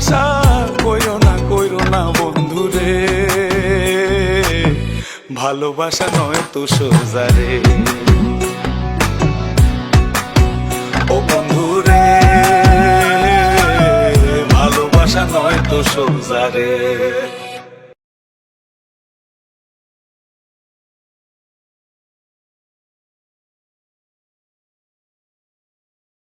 ভালোবাসা, কইরো না কইরো না বন্ধু রে ভালোবাসা নয় তো সোজা রে। ও বন্ধু রে ভালোবাসা নয় তো সোজা রে।